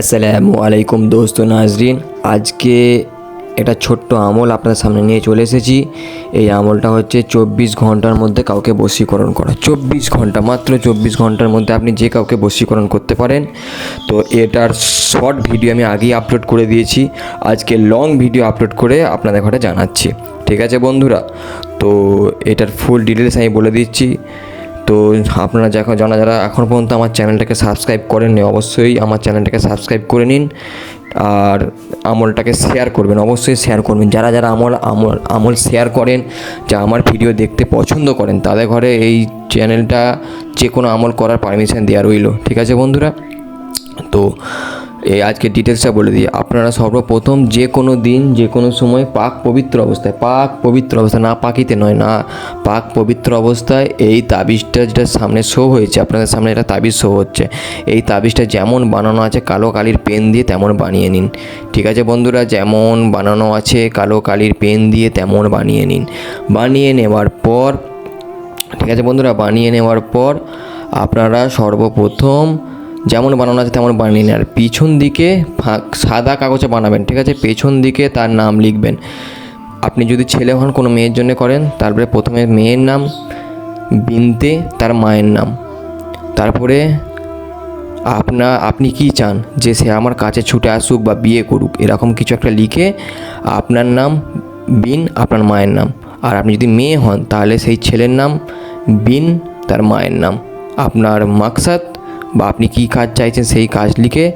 আসসালামু আলাইকুম দোস্ত নাজরিন। আজকে একটা ছোট্ট আমল আপনার সামনে নিয়ে চলে এসেছি। এই আমলটা হচ্ছে চব্বিশ ঘণ্টার মধ্যে কাউকে বশীকরণ করা। চব্বিশ ঘণ্টা, মাত্র চব্বিশ ঘণ্টার মধ্যে আপনি যে কাউকে বশীকরণ করতে পারেন। তো এটার শর্ট ভিডিও আমি আগেই আপলোড করে দিয়েছি। আজকে লং ভিডিও আপলোড করে আপনাদের ঘরে জানাচ্ছি। ঠিক আছে বন্ধুরা? তো এটার ফুল ডিটেলস আমি বলে দিচ্ছি। তো আপনারা যখন যারা যারা এখন পর্যন্ত আমার চ্যানেলটাকে সাবস্ক্রাইব করেননি, অবশ্যই আমার চ্যানেলটাকে সাবস্ক্রাইব করে নিন আর আমলটাকে শেয়ার করবেন, অবশ্যই শেয়ার করবেন। যারা যারা আমল আমল আমল শেয়ার করেন, যা আমার ভিডিও দেখতে পছন্দ করেন, তাদের ঘরে এই চ্যানেলটা যে কোনো আমল করার পারমিশন দেওয়া রইল। ঠিক আছে বন্ধুরা? তো এই আজকে ডিটেলসটা বলে দিই। আপনারা সর্বপ্রথম যে কোনো দিন, যে কোনো সময় পাক পবিত্র অবস্থায়, পাক পবিত্র অবস্থায় না পাকিতে নয়, না, পাক পবিত্র অবস্থায় এই তাবিজটা যেটা সামনে শো হয়েছে, আপনাদের সামনে এটা তাবিজ শো হচ্ছে, এই তাবিজটা যেমন বানানো আছে, কালো কালির পেন দিয়ে তেমন বানিয়ে নিন। ঠিক আছে বন্ধুরা, যেমন বানানো আছে, কালো কালির পেন দিয়ে তেমন বানিয়ে নিন। বানিয়ে নেওয়ার পর, ঠিক আছে বন্ধুরা, বানিয়ে নেওয়ার পর আপনারা সর্বপ্রথম যেমন বানানো আছে তেমন বানিয়ে নিন। আর পিছন দিকে ফাঁক- সাদা কাগজে বানাবেন, ঠিক আছে? পেছন দিকে তার নাম লিখবেন। আপনি যদি ছেলে হন, কোনো মেয়ের জন্য করেন, তারপরে প্রথমে মেয়ের নাম, বিনতে তার মায়ের নাম। তারপরে আপনা, আপনি কি চান? যে সে আমার কাছে ছুটে আসুক বা বিয়ে করুক, এরকম কিছু একটা লিখে আপনার নাম, বিন, আপনার মায়ের নাম। আর আপনি যদি মেয়ে হন, তাহলে সেই ছেলের নাম, বিন, তার মায়ের নাম। আপনার মাকসাদ বা আপনি কী কাজ চাইছেন সেই কাজ লিখে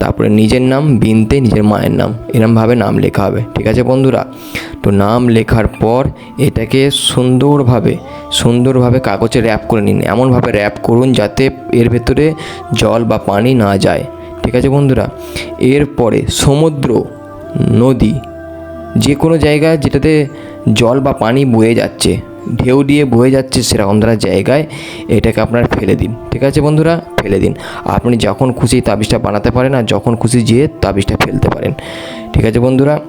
তারপরে নিজের নাম, বিনতে নিজের মায়ের নাম, এরমভাবে নাম লেখা হবে। ঠিক আছে বন্ধুরা? তো নাম লেখার পর এটাকে সুন্দরভাবে সুন্দরভাবে কাগজে র্যাপ করে নিন। এমনভাবে র্যাপ করুন যাতে এর ভেতরে জল বা পানি না যায়। ঠিক আছে বন্ধুরা? এরপরে সমুদ্র, নদী যে কোনো জায়গায় যেটাতে জল বা পানি বয়ে যাচ্ছে ঢেউ দিয়ে বয়ে যাচ্ছে সেরকম জায়গায়, এটাকে আপনার ফেলে দিন। ঠিক আছে বন্ধুরা? ফেলে দিন। আপনি যখন খুশি তাবিজটা বানাতে পারেন আর যখন খুশি যেয়ে তাবিজটা ফেলতে পারেন। ঠিক আছে বন্ধুরা?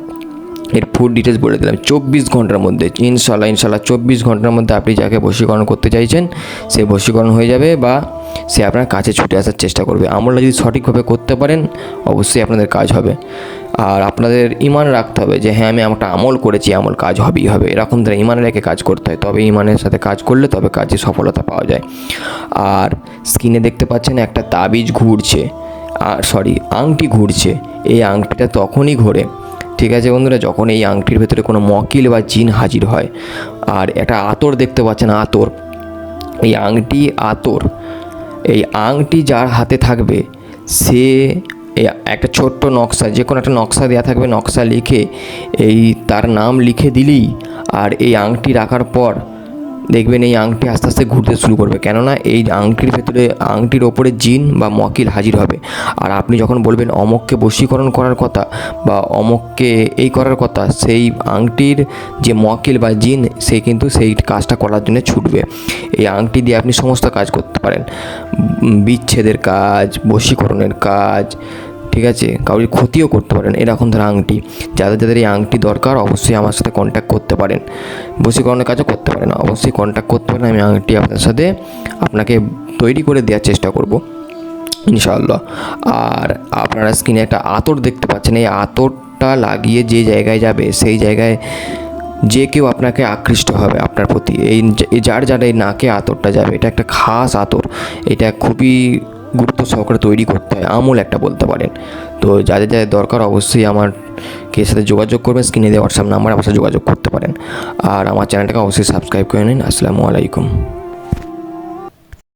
এর ফুল ডিটেলস বলে দিলাম। চব্বিশ ঘণ্টার মধ্যে ইনশাল্লাহ ইনশাল্লাহ চব্বিশ ঘণ্টার মধ্যে আপনি যাকে বশীকরণ করতে চাইছেন, সে বশীকরণ হয়ে যাবে বা সে আপনার কাছে ছুটে আসার চেষ্টা করবে। আমলটা যদি সঠিকভাবে করতে পারেন, অবশ্যই আপনাদের কাজ হবে। আর আপনাদের ইমান রাখতে হবে যে হ্যাঁ আমি একটা আমল করেছি, আমল কাজ হবেই হবে। এরকম ধরে ইমান রেখে কাজ করতে হয়, তবে ইমানের সাথে কাজ করলে তবে কাজে সফলতা পাওয়া যায়। আর স্ক্রিনে দেখতে পাচ্ছেন একটা তাবিজ ঘুরছে। আর সরি আংটি ঘুরছে। এই আংটিটা তখনই ঘোরে ঠিক আছে বন্ধুরা, যখন এই আংটির ভেতরে কোনো মকিল বা জিন হাজির হয়, আর একটা আতর দেখতে পাচ্ছেন আতর, এই আংটি আতর, এই আংটি যার হাতে থাকবে, সে একটা ছোট্ট নকশা যে কোনো একটা নকশা দেওয়া থাকবে, নকশা লিখে এই তার নাম লিখে দিলেই, আর এই আংটি রাখার পর দেখবেন এই আংটি আস্তে আস্তে ঘুরতে শুরু করবে। কেননা এই আংটির ভেতরে, আংটির ওপরে জিন বা মকিল হাজির হবে। আর আপনি যখন বলবেন অমককে বশীকরণ করার কথা বা অমককে এই করার কথা, সেই আংটির যে মকিল বা জিন, সে কিন্তু সেই কাজটা করার জন্য ছুটবে। এই আংটি দিয়ে আপনি সমস্ত কাজ করতে পারেন। বিচ্ছেদের কাজ, বশীকরণের কাজ ঠিক আছে? কারোর ক্ষতিও করতে পারেন। এরকম ধর আংটি। যাদের যাদের এই আংটি দরকার, অবশ্যই আমার সাথে কন্ট্যাক্ট করতে পারেন। বশীকরণের কাজও করতে পারেন অবশ্যই কন্ট্যাক্ট করতে পারেন। আমি আংটি আপনার সাথে আপনাকে তৈরি করে দেওয়ার চেষ্টা করব। ইনশাআল্লাহ। আর আপনারা স্ক্রিনে একটা আতর দেখতে পাচ্ছেন। এই আতরটা লাগিয়ে যে জায়গায় যাবে, সেই জায়গায় যে কেউ আপনাকে আকৃষ্ট হবে আপনার প্রতি। এই যার যার এই নাকে আতরটা যাবে, এটা একটা খাস আতর। এটা খুবই গুরুত্ব সহকারে তৈরি করতে হয়। আমল একটা বলতে পারেন। তো যাদের যাদের দরকার অবশ্যই আমার কে সাথে যোগাযোগ করবেন, স্ক্রিনে দেওয়া হোয়াটসঅ্যাপ নাম্বার আমার সাথে যোগাযোগ করতে পারেন। আর আমার চ্যানেলটাকে অবশ্যই সাবস্ক্রাইব করে নিন। আসসালামু আলাইকুম।